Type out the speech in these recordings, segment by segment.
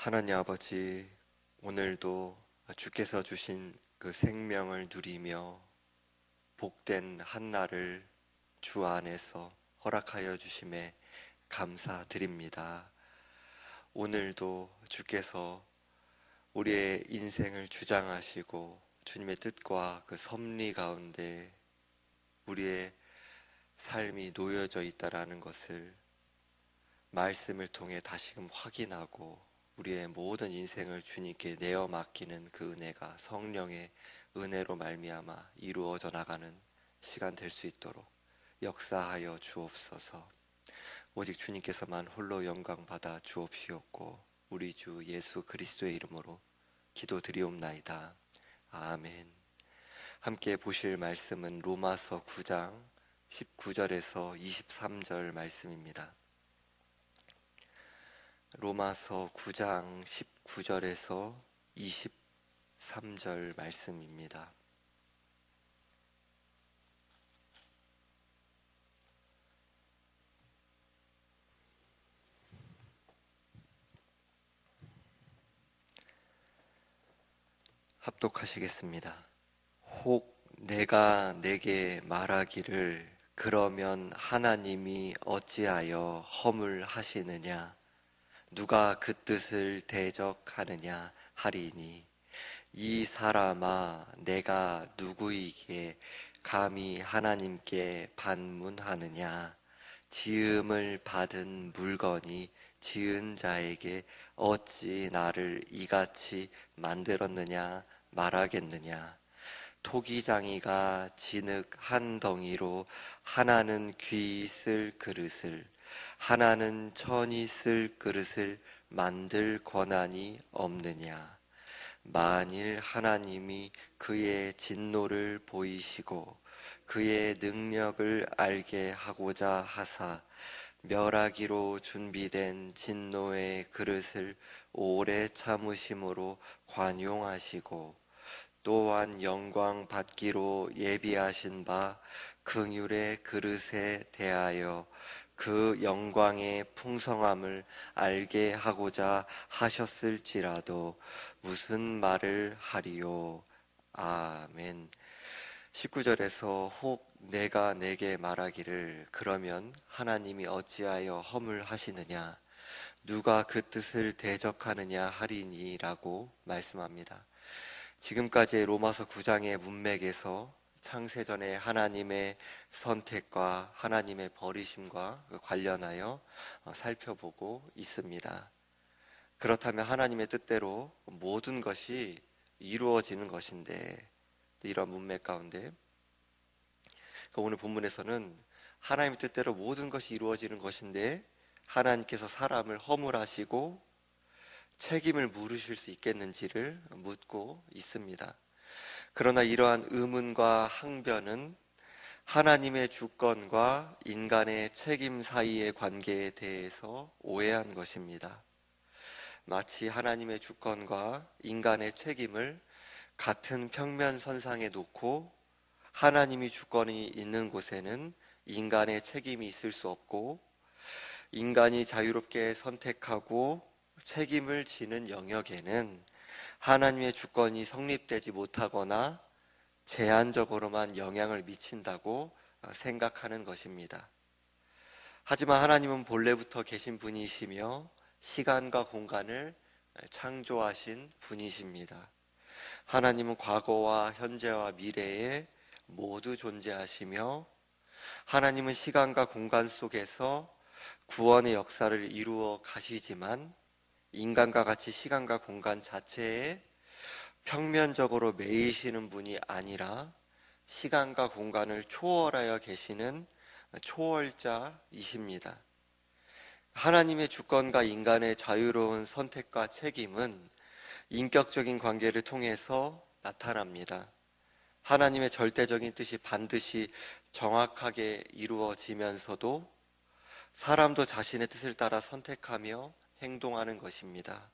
하나님 아버지, 오늘도 주께서 주신 그 생명을 누리며 복된 한날을 주 안에서 허락하여 주심에 감사드립니다. 오늘도 주께서 우리의 인생을 주장하시고 주님의 뜻과 그 섭리 가운데 우리의 삶이 놓여져 있다라는 것을 말씀을 통해 다시금 확인하고 우리의 모든 인생을 주님께 내어 맡기는 그 은혜가 성령의 은혜로 말미암아 이루어져 나가는 시간 될 수 있도록 역사하여 주옵소서. 오직 주님께서만 홀로 영광 받아 주옵시옵고 우리 주 예수 그리스도의 이름으로 기도드리옵나이다. 아멘. 함께 보실 말씀은 로마서 9장 19절에서 23절 말씀입니다. 로마서 9장 19절에서 23절 말씀입니다. 합독하시겠습니다. 혹 내가 내게 말하기를 그러면 하나님이 어찌하여 허물하시느냐 누가 그 뜻을 대적하느냐 하리니 이 사람아 내가 누구이기에 감히 하나님께 반문하느냐? 지음을 받은 물건이 지은 자에게 어찌 나를 이같이 만들었느냐 말하겠느냐? 토기장이가 진흙 한 덩이로 하나는 귀쓸 그릇을 하나는 천이 쓸 그릇을 만들 권한이 없느냐? 만일 하나님이 그의 진노를 보이시고 그의 능력을 알게 하고자 하사 멸하기로 준비된 진노의 그릇을 오래 참으심으로 관용하시고 또한 영광 받기로 예비하신 바 긍휼의 그릇에 대하여 그 영광의 풍성함을 알게 하고자 하셨을지라도 무슨 말을 하리요? 아멘. 19절에서 혹 내가 내게 말하기를 그러면 하나님이 어찌하여 허물 하시느냐? 누가 그 뜻을 대적하느냐 하리니라고 말씀합니다. 지금까지의 로마서 9장의 문맥에서 창세전에 하나님의 선택과 하나님의 버리심과 관련하여 살펴보고 있습니다. 그렇다면 하나님의 뜻대로 모든 것이 이루어지는 것인데 이런 문맥 가운데 그러니까 오늘 본문에서는 하나님의 뜻대로 모든 것이 이루어지는 것인데 하나님께서 사람을 허물하시고 책임을 물으실 수 있겠는지를 묻고 있습니다. 그러나 이러한 의문과 항변은 하나님의 주권과 인간의 책임 사이의 관계에 대해서 오해한 것입니다. 마치 하나님의 주권과 인간의 책임을 같은 평면 선상에 놓고 하나님이 주권이 있는 곳에는 인간의 책임이 있을 수 없고 인간이 자유롭게 선택하고 책임을 지는 영역에는 하나님의 주권이 성립되지 못하거나 제한적으로만 영향을 미친다고 생각하는 것입니다. 하지만 하나님은 본래부터 계신 분이시며 시간과 공간을 창조하신 분이십니다. 하나님은 과거와 현재와 미래에 모두 존재하시며 하나님은 시간과 공간 속에서 구원의 역사를 이루어 가시지만 인간과 같이 시간과 공간 자체에 평면적으로 매이시는 분이 아니라 시간과 공간을 초월하여 계시는 초월자이십니다. 하나님의 주권과 인간의 자유로운 선택과 책임은 인격적인 관계를 통해서 나타납니다. 하나님의 절대적인 뜻이 반드시 정확하게 이루어지면서도 사람도 자신의 뜻을 따라 선택하며 행동하는 것입니다.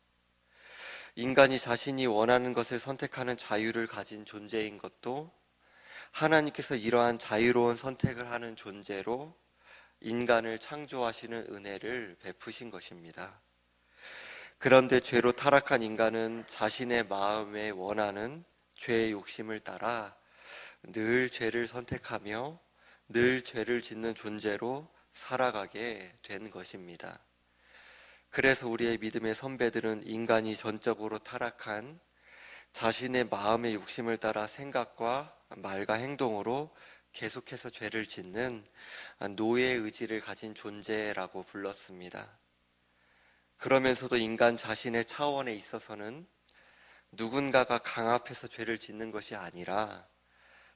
인간이 자신이 원하는 것을 선택하는 자유를 가진 존재인 것도 하나님께서 이러한 자유로운 선택을 하는 존재로 인간을 창조하시는 은혜를 베푸신 것입니다. 그런데 죄로 타락한 인간은 자신의 마음에 원하는 죄의 욕심을 따라 늘 죄를 선택하며 늘 죄를 짓는 존재로 살아가게 된 것입니다. 그래서 우리의 믿음의 선배들은 인간이 전적으로 타락한 자신의 마음의 욕심을 따라 생각과 말과 행동으로 계속해서 죄를 짓는 노예의 의지를 가진 존재라고 불렀습니다. 그러면서도 인간 자신의 차원에 있어서는 누군가가 강압해서 죄를 짓는 것이 아니라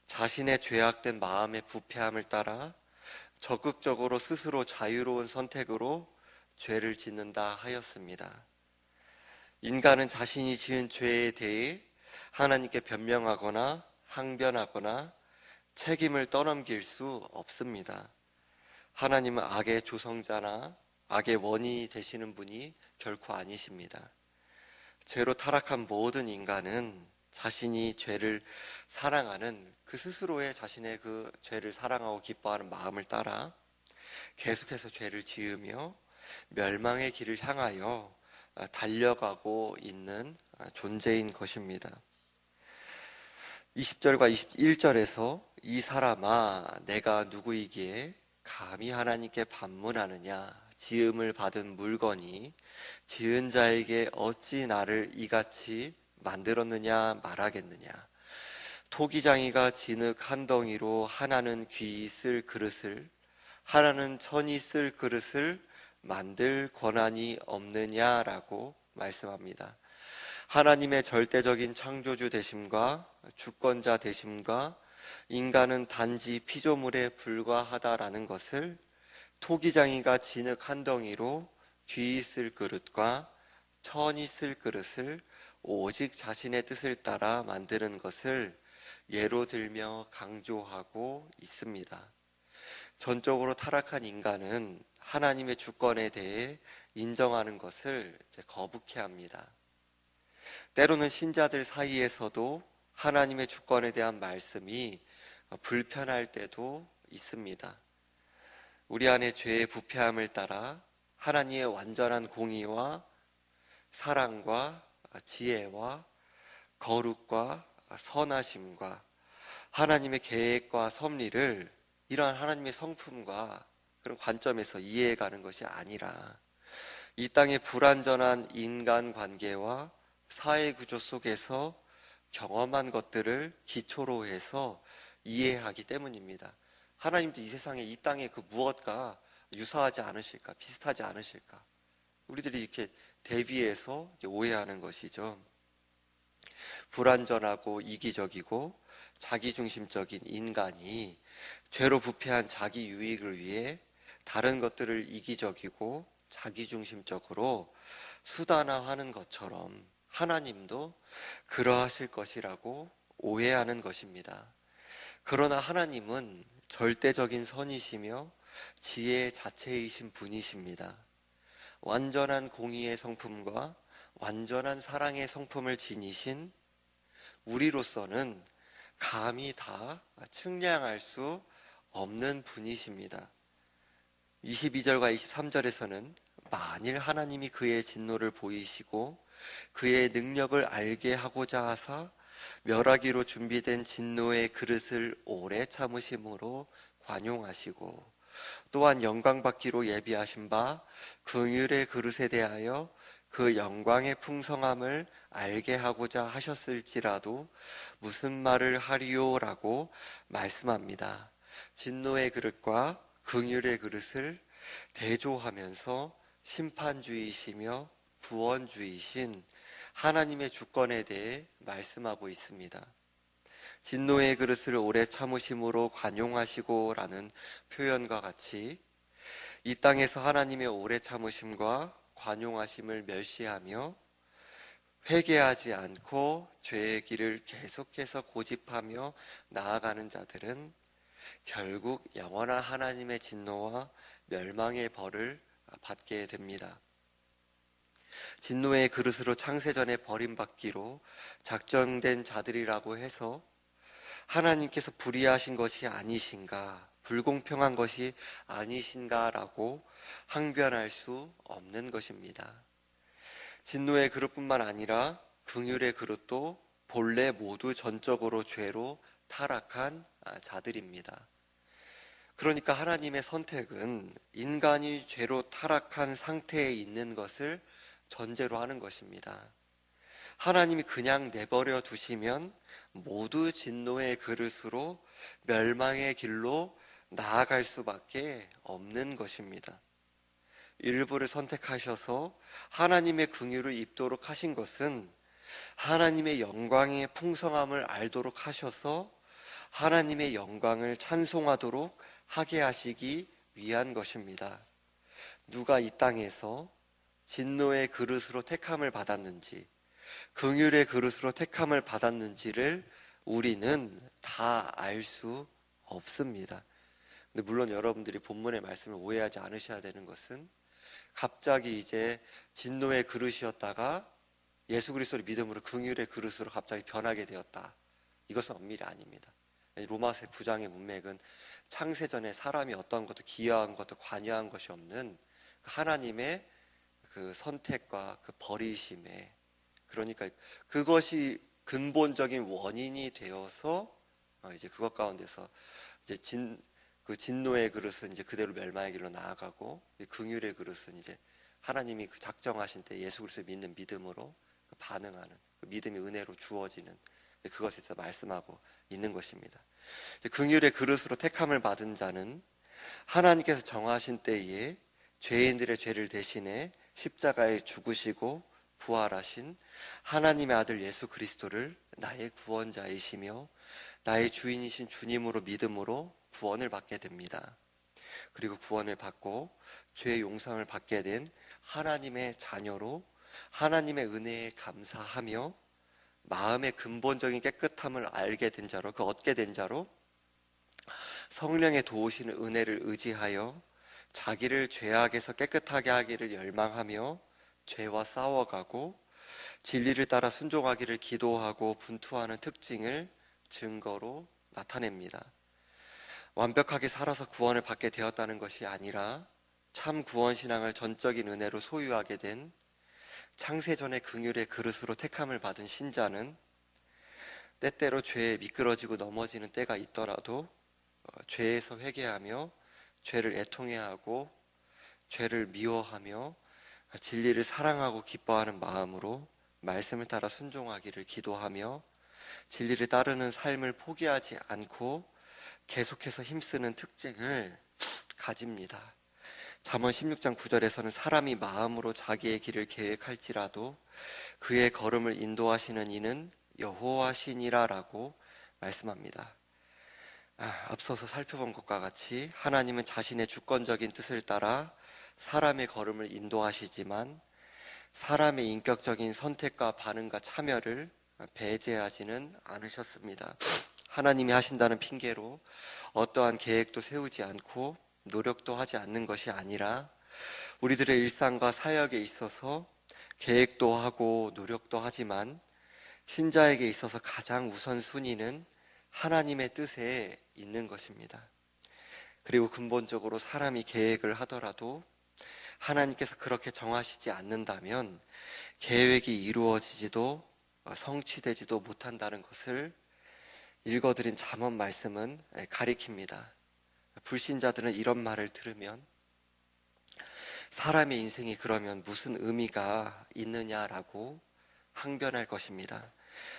자신의 죄악된 마음의 부패함을 따라 적극적으로 스스로 자유로운 선택으로 죄를 짓는다 하였습니다. 인간은 자신이 지은 죄에 대해 하나님께 변명하거나 항변하거나 책임을 떠넘길 수 없습니다. 하나님은 악의 조성자나 악의 원인이 되시는 분이 결코 아니십니다. 죄로 타락한 모든 인간은 자신이 죄를 사랑하는 그 스스로의 자신의 그 죄를 사랑하고 기뻐하는 마음을 따라 계속해서 죄를 지으며 멸망의 길을 향하여 달려가고 있는 존재인 것입니다. 20절과 21절에서 이 사람아 내가 누구이기에 감히 하나님께 반문하느냐 지음을 받은 물건이 지은 자에게 어찌 나를 이같이 만들었느냐 말하겠느냐 토기장이가 진흙 한 덩이로 하나는 귀 쓸 그릇을 하나는 천이 쓸 그릇을 만들 권한이 없느냐라고 말씀합니다. 하나님의 절대적인 창조주 되심과 주권자 되심과 인간은 단지 피조물에 불과하다라는 것을 토기장이가 진흙 한 덩이로 귀 있을 그릇과 천 있을 그릇을 오직 자신의 뜻을 따라 만드는 것을 예로 들며 강조하고 있습니다. 전적으로 타락한 인간은 하나님의 주권에 대해 인정하는 것을 거북해 합니다. 때로는 신자들 사이에서도 하나님의 주권에 대한 말씀이 불편할 때도 있습니다. 우리 안에 죄의 부패함을 따라 하나님의 완전한 공의와 사랑과 지혜와 거룩과 선하심과 하나님의 계획과 섭리를 이러한 하나님의 성품과 그런 관점에서 이해해가는 것이 아니라 이 땅의 불완전한 인간 관계와 사회 구조 속에서 경험한 것들을 기초로 해서 이해하기 때문입니다. 하나님도 이 세상에 이 땅에 그 무엇과 유사하지 않으실까, 비슷하지 않으실까. 우리들이 이렇게 대비해서 오해하는 것이죠. 불완전하고 이기적이고 자기중심적인 인간이 죄로 부패한 자기 유익을 위해 다른 것들을 이기적이고 자기중심적으로 수단화하는 것처럼 하나님도 그러하실 것이라고 오해하는 것입니다. 그러나 하나님은 절대적인 선이시며 지혜 자체이신 분이십니다. 완전한 공의의 성품과 완전한 사랑의 성품을 지니신 우리로서는 감히 다 측량할 수 없는 분이십니다. 22절과 23절에서는 만일 하나님이 그의 진노를 보이시고 그의 능력을 알게 하고자 하사 멸하기로 준비된 진노의 그릇을 오래 참으심으로 관용하시고 또한 영광 받기로 예비하신 바 긍휼의 그릇에 대하여 그 영광의 풍성함을 알게 하고자 하셨을지라도 무슨 말을 하리오라고 말씀합니다. 진노의 그릇과 긍휼의 그릇을 대조하면서 심판주의시며 구원주의신 하나님의 주권에 대해 말씀하고 있습니다. 진노의 그릇을 오래 참으심으로 관용하시고라는 표현과 같이 이 땅에서 하나님의 오래 참으심과 관용하심을 멸시하며 회개하지 않고 죄의 길을 계속해서 고집하며 나아가는 자들은 결국 영원한 하나님의 진노와 멸망의 벌을 받게 됩니다. 진노의 그릇으로 창세전에 버림받기로 작정된 자들이라고 해서 하나님께서 불의하신 것이 아니신가, 불공평한 것이 아니신가라고 항변할 수 없는 것입니다. 진노의 그릇뿐만 아니라 긍휼의 그릇도 본래 모두 전적으로 죄로 타락한 아, 자들입니다. 그러니까 하나님의 선택은 인간이 죄로 타락한 상태에 있는 것을 전제로 하는 것입니다. 하나님이 그냥 내버려 두시면 모두 진노의 그릇으로 멸망의 길로 나아갈 수밖에 없는 것입니다. 일부를 선택하셔서 하나님의 긍휼을 입도록 하신 것은 하나님의 영광의 풍성함을 알도록 하셔서 하나님의 영광을 찬송하도록 하게 하시기 위한 것입니다. 누가 이 땅에서 진노의 그릇으로 택함을 받았는지, 긍휼의 그릇으로 택함을 받았는지를 우리는 다 알 수 없습니다. 근데 물론 여러분들이 본문의 말씀을 오해하지 않으셔야 되는 것은 갑자기 이제 진노의 그릇이었다가 예수 그리스도를 믿음으로 긍휼의 그릇으로 갑자기 변하게 되었다. 이것은 엄밀히 아닙니다. 로마서 9장의 문맥은 창세전에 사람이 어떤 것도 기여한 것도 관여한 것이 없는 그 하나님의 그 선택과 그 버리심에 그러니까 그것이 근본적인 원인이 되어서 어, 이제 그것 가운데서 이제 진 그 진노의 그릇은 이제 그대로 멸망의 길로 나아가고 이 긍휼의 그릇은 이제 하나님이 그 작정하신 때 예수 그리스도 믿는 믿음으로 그 반응하는 그 믿음이 은혜로 주어지는 그것에 대해서 말씀하고 있는 것입니다. 긍휼의 그릇으로 택함을 받은 자는 하나님께서 정하신 때에 죄인들의 죄를 대신해 십자가에 죽으시고 부활하신 하나님의 아들 예수 그리스도를 나의 구원자이시며 나의 주인이신 주님으로 믿음으로 구원을 받게 됩니다. 그리고 구원을 받고 죄의 용서를 받게 된 하나님의 자녀로 하나님의 은혜에 감사하며 마음의 근본적인 깨끗함을 알게 된 자로 그 얻게 된 자로 성령의 도우시는 은혜를 의지하여 자기를 죄악에서 깨끗하게 하기를 열망하며 죄와 싸워가고 진리를 따라 순종하기를 기도하고 분투하는 특징을 증거로 나타냅니다. 완벽하게 살아서 구원을 받게 되었다는 것이 아니라 참 구원 신앙을 전적인 은혜로 소유하게 된 창세전의 긍휼의 그릇으로 택함을 받은 신자는 때때로 죄에 미끄러지고 넘어지는 때가 있더라도 어, 죄에서 회개하며 죄를 애통해하고 죄를 미워하며 진리를 사랑하고 기뻐하는 마음으로 말씀을 따라 순종하기를 기도하며 진리를 따르는 삶을 포기하지 않고 계속해서 힘쓰는 특징을 가집니다. 잠언 16장 9절에서는 사람이 마음으로 자기의 길을 계획할지라도 그의 걸음을 인도하시는 이는 여호와시니라라고 말씀합니다. 아, 앞서서 살펴본 것과 같이 하나님은 자신의 주권적인 뜻을 따라 사람의 걸음을 인도하시지만 사람의 인격적인 선택과 반응과 참여를 배제하지는 않으셨습니다. 하나님이 하신다는 핑계로 어떠한 계획도 세우지 않고 노력도 하지 않는 것이 아니라 우리들의 일상과 사역에 있어서 계획도 하고 노력도 하지만 신자에게 있어서 가장 우선순위는 하나님의 뜻에 있는 것입니다. 그리고 근본적으로 사람이 계획을 하더라도 하나님께서 그렇게 정하시지 않는다면 계획이 이루어지지도 성취되지도 못한다는 것을 읽어드린 잠언 말씀은 가리킵니다. 불신자들은 이런 말을 들으면 사람의 인생이 그러면 무슨 의미가 있느냐라고 항변할 것입니다.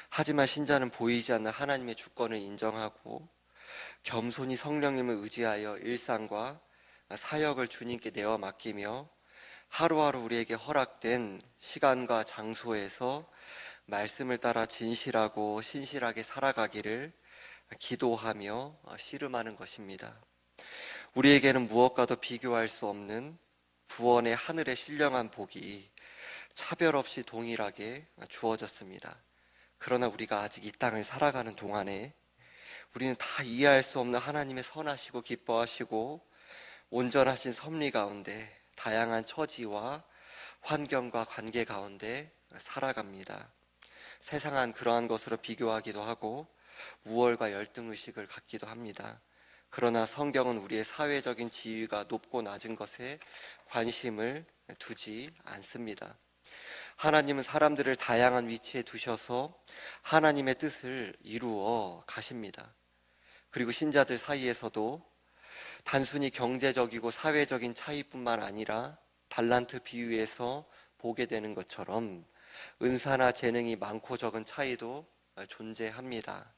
하지만 신자는 보이지 않는 하나님의 주권을 인정하고 겸손히 성령님을 의지하여 일상과 사역을 주님께 내어 맡기며 하루하루 우리에게 허락된 시간과 장소에서 말씀을 따라 진실하고 신실하게 살아가기를 기도하며 씨름하는 것입니다. 우리에게는 무엇과도 비교할 수 없는 구원의 하늘의 신령한 복이 차별 없이 동일하게 주어졌습니다. 그러나 우리가 아직 이 땅을 살아가는 동안에 우리는 다 이해할 수 없는 하나님의 선하시고 기뻐하시고 온전하신 섭리 가운데 다양한 처지와 환경과 관계 가운데 살아갑니다. 세상은 그러한 것으로 비교하기도 하고 우월과 열등의식을 갖기도 합니다. 그러나 성경은 우리의 사회적인 지위가 높고 낮은 것에 관심을 두지 않습니다. 하나님은 사람들을 다양한 위치에 두셔서 하나님의 뜻을 이루어 가십니다. 그리고 신자들 사이에서도 단순히 경제적이고 사회적인 차이뿐만 아니라 달란트 비유에서 보게 되는 것처럼 은사나 재능이 많고 적은 차이도 존재합니다.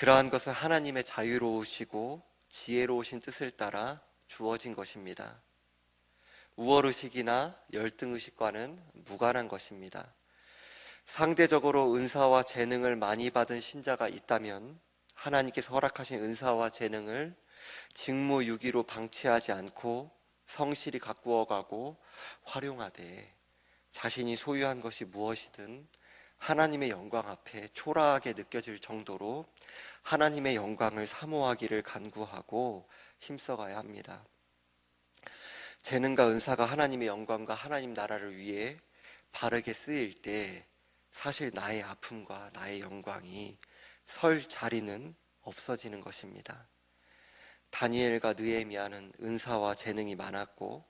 그러한 것은 하나님의 자유로우시고 지혜로우신 뜻을 따라 주어진 것입니다. 우월의식이나 열등의식과는 무관한 것입니다. 상대적으로 은사와 재능을 많이 받은 신자가 있다면 하나님께서 허락하신 은사와 재능을 직무유기로 방치하지 않고 성실히 가꾸어 가고 활용하되 자신이 소유한 것이 무엇이든 하나님의 영광 앞에 초라하게 느껴질 정도로 하나님의 영광을 사모하기를 간구하고 힘써가야 합니다. 재능과 은사가 하나님의 영광과 하나님 나라를 위해 바르게 쓰일 때 사실 나의 아픔과 나의 영광이 설 자리는 없어지는 것입니다. 다니엘과 느헤미야는 은사와 재능이 많았고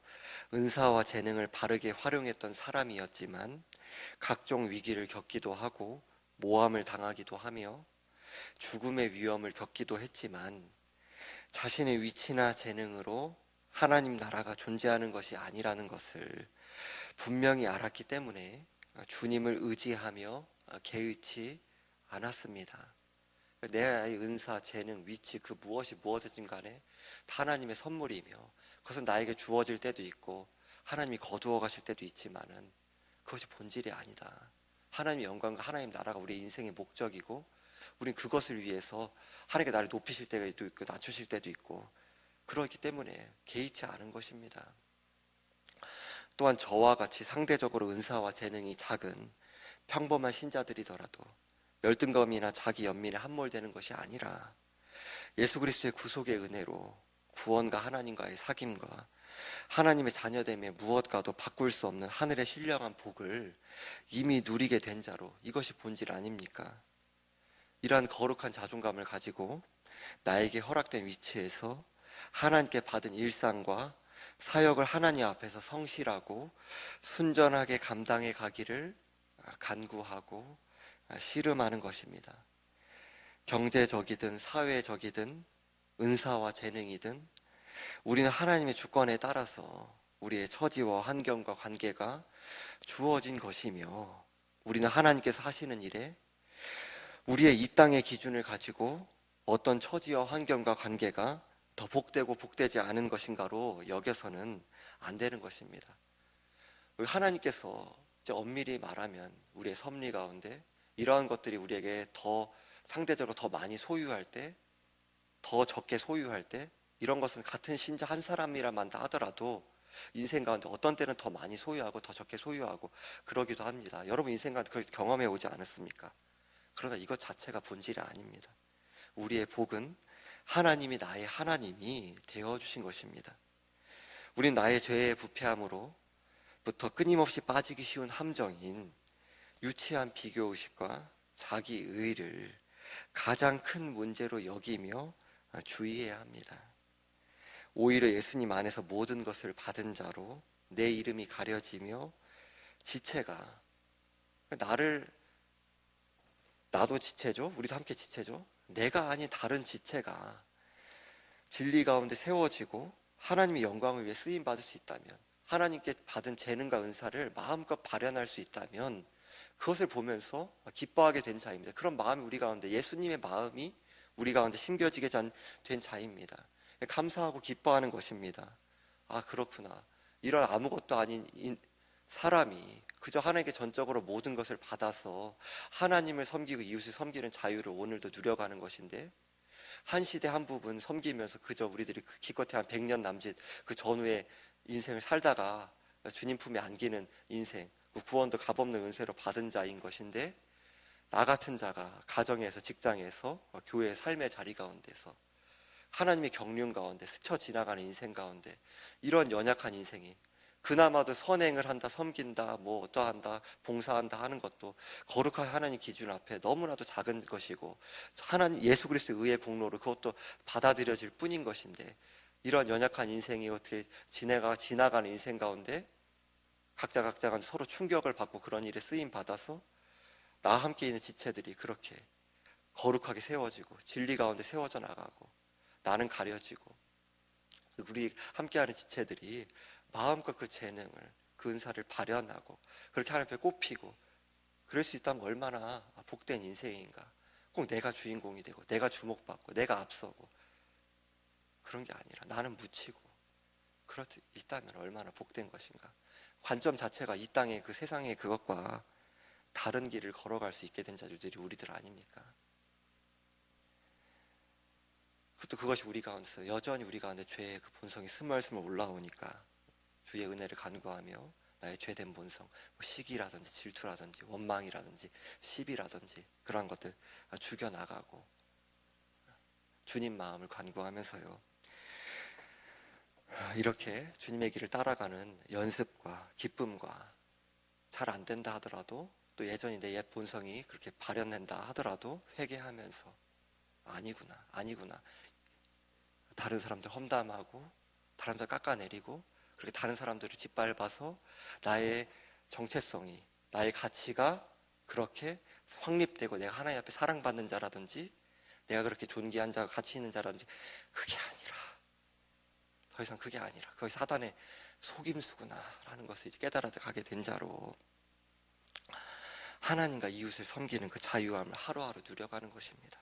은사와 재능을 바르게 활용했던 사람이었지만 각종 위기를 겪기도 하고 모함을 당하기도 하며 죽음의 위험을 겪기도 했지만 자신의 위치나 재능으로 하나님 나라가 존재하는 것이 아니라는 것을 분명히 알았기 때문에 주님을 의지하며 개의치 않았습니다. 내 은사, 재능, 위치 그 무엇이 무엇이든 간에 다 하나님의 선물이며 그것은 나에게 주어질 때도 있고 하나님이 거두어 가실 때도 있지만은 그것이 본질이 아니다. 하나님의 영광과 하나님 나라가 우리 인생의 목적이고 우린 그것을 위해서 하나님께 나를 높이실 때도 있고 낮추실 때도 있고 그렇기 때문에 개의치 않은 것입니다. 또한 저와 같이 상대적으로 은사와 재능이 작은 평범한 신자들이더라도 열등감이나 자기 연민에 함몰되는 것이 아니라 예수 그리스도의 구속의 은혜로 구원과 하나님과의 사귐과 하나님의 자녀됨에 무엇과도 바꿀 수 없는 하늘의 신령한 복을 이미 누리게 된 자로 이것이 본질 아닙니까? 이러한 거룩한 자존감을 가지고 나에게 허락된 위치에서 하나님께 받은 일상과 사역을 하나님 앞에서 성실하고 순전하게 감당해 가기를 간구하고 씨름하는 것입니다. 경제적이든 사회적이든 은사와 재능이든 우리는 하나님의 주권에 따라서 우리의 처지와 환경과 관계가 주어진 것이며 우리는 하나님께서 하시는 일에 우리의 이 땅의 기준을 가지고 어떤 처지와 환경과 관계가 더 복되고 복되지 않은 것인가로 여겨서는 안 되는 것입니다. 하나님께서 엄밀히 말하면 우리의 섭리 가운데 이러한 것들이 우리에게 더 상대적으로 더 많이 소유할 때, 더 적게 소유할 때, 이런 것은 같은 신자 한 사람이라만 하더라도 인생 가운데 어떤 때는 더 많이 소유하고 더 적게 소유하고 그러기도 합니다. 여러분 인생 가운데 그걸 경험해 오지 않았습니까? 그러나 이것 자체가 본질이 아닙니다. 우리의 복은 하나님이 나의 하나님이 되어 주신 것입니다. 우린 나의 죄의 부패함으로부터 끊임없이 빠지기 쉬운 함정인 유치한 비교 의식과 자기 의를 가장 큰 문제로 여기며 주의해야 합니다. 오히려 예수님 안에서 모든 것을 받은 자로 내 이름이 가려지며 지체가 나를 나도 지체죠. 우리도 함께 지체죠. 내가 아닌 다른 지체가 진리 가운데 세워지고 하나님의 영광을 위해 쓰임 받을 수 있다면 하나님께 받은 재능과 은사를 마음껏 발현할 수 있다면 그것을 보면서 기뻐하게 된 자입니다. 그런 마음이 우리 가운데 예수님의 마음이 우리 가운데 심겨지게 된 자입니다. 감사하고 기뻐하는 것입니다. 아 그렇구나. 이런 아무것도 아닌 사람이 그저 하나님께 전적으로 모든 것을 받아서 하나님을 섬기고 이웃을 섬기는 자유를 오늘도 누려가는 것인데 한 시대 한 부분 섬기면서 그저 우리들이 그 기껏해 한 100년 남짓 그 전후의 인생을 살다가 주님 품에 안기는 인생 그 구원도 값없는 은혜로 받은 자인 것인데 나 같은 자가 가정에서 직장에서 교회의 삶의 자리 가운데서 하나님의 경륜 가운데 스쳐 지나가는 인생 가운데 이런 연약한 인생이 그나마도 선행을 한다, 섬긴다, 뭐 어떠한다, 봉사한다 하는 것도 거룩한 하나님 기준 앞에 너무나도 작은 것이고 하나님 예수 그리스도 의 의의 공로로 그것도 받아들여질 뿐인 것인데 이런 연약한 인생이 어떻게 지내가 지나가는 인생 가운데 각자 각자가 서로 충격을 받고 그런 일에 쓰임 받아서 나와 함께 있는 지체들이 그렇게 거룩하게 세워지고 진리 가운데 세워져 나가고 나는 가려지고 우리 함께하는 지체들이 마음껏 그 재능을 그 은사를 발현하고 그렇게 하나님 앞에 꼽히고 그럴 수 있다면 얼마나 복된 인생인가. 꼭 내가 주인공이 되고 내가 주목받고 내가 앞서고 그런 게 아니라 나는 묻히고 그렇 있다면 얼마나 복된 것인가. 관점 자체가 이 땅의 그 세상의 그것과 다른 길을 걸어갈 수 있게 된 자들이 우리들 아닙니까? 그것도 그것이 우리 가운데서 여전히 우리 가운데 죄의 그 본성이 스멀스멀 올라오니까 주의 은혜를 간구하며 나의 죄된 본성, 뭐 시기라든지 질투라든지 원망이라든지 시비라든지 그러한 것들 죽여 나가고 주님 마음을 간구하면서요. 이렇게 주님의 길을 따라가는 연습과 기쁨과 잘 안 된다 하더라도 또 예전이 내옛 본성이 그렇게 발현된다 하더라도 회개하면서 아니구나 아니구나. 다른 사람들 험담하고 다른 사람 깎아내리고 그렇게 다른 사람들을 짓밟아서 나의 정체성이 나의 가치가 그렇게 확립되고 내가 하나님 앞에 사랑받는 자라든지 내가 그렇게 존귀한 자가 가치 있는 자라든지 그게 아니라 더 이상 그게 아니라 그것이 사단의 속임수구나라는 것을 이제 깨달아 가게 된 자로 하나님과 이웃을 섬기는 그 자유함을 하루하루 누려가는 것입니다.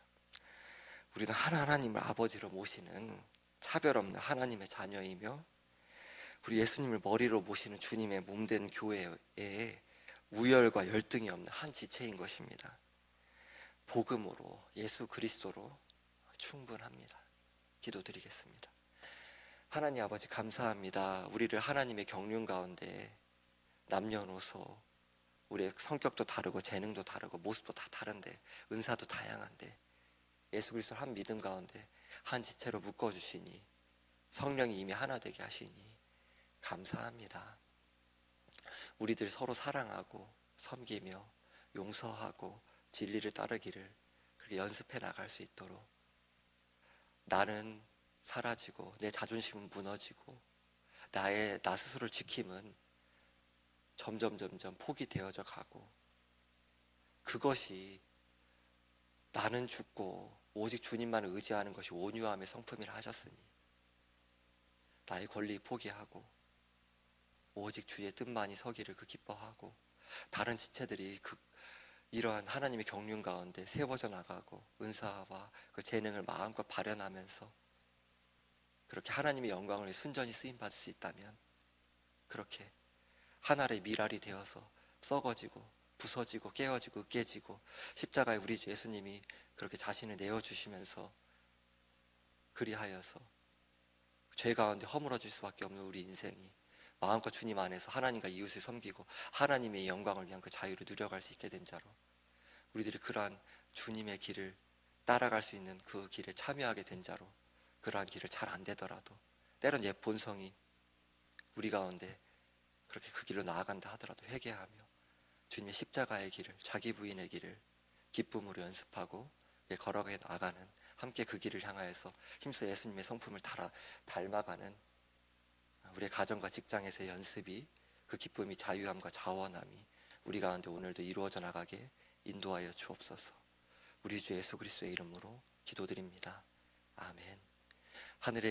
우리는 하나 하나님을 아버지로 모시는 차별 없는 하나님의 자녀이며 우리 예수님을 머리로 모시는 주님의 몸된 교회에 우열과 열등이 없는 한 지체인 것입니다. 복음으로 예수 그리스도로 충분합니다. 기도드리겠습니다. 하나님 아버지 감사합니다. 우리를 하나님의 경륜 가운데 남녀노소 우리의 성격도 다르고 재능도 다르고 모습도 다 다른데 은사도 다양한데 예수 그리스도를 한 믿음 가운데 한 지체로 묶어 주시니 성령이 이미 하나 되게 하시니 감사합니다. 우리들 서로 사랑하고 섬기며 용서하고 진리를 따르기를 그렇게 연습해 나갈 수 있도록 나는 사라지고 내 자존심은 무너지고 나의 나 스스로를 지킴은 점점 점점 포기 되어져 가고 그것이 나는 죽고 오직 주님만 의지하는 것이 온유함의 성품이라 하셨으니 나의 권리 포기하고 오직 주의 뜻만이 서기를 그 기뻐하고 다른 지체들이 그 이러한 하나님의 경륜 가운데 세워져 나가고 은사와 그 재능을 마음껏 발현하면서 그렇게 하나님의 영광을 순전히 쓰임 받을 수 있다면 그렇게 하나의 미랄이 되어서 썩어지고 부서지고 깨어지고 깨지고 십자가에 우리 주 예수님이 그렇게 자신을 내어 주시면서 그리하여서 죄 가운데 허물어질 수밖에 없는 우리 인생이 마음껏 주님 안에서 하나님과 이웃을 섬기고 하나님의 영광을 위한 그 자유를 누려갈 수 있게 된 자로 우리들이 그러한 주님의 길을 따라갈 수 있는 그 길에 참여하게 된 자로 그러한 길을 잘 안 되더라도 때론 옛 본성이 우리 가운데 그렇게 그 길로 나아간다 하더라도 회개하며 주님의 십자가의 길을 자기 부인의 길을 기쁨으로 연습하고 걸어가 나가는 함께 그 길을 향하여서 힘써 예수님의 성품을 달아, 닮아가는 우리의 가정과 직장에서의 연습이 그 기쁨이 자유함과 자원함이 우리 가운데 오늘도 이루어져 나가게 인도하여 주옵소서. 우리 주 예수 그리스도의 이름으로 기도드립니다. 아멘. 하늘에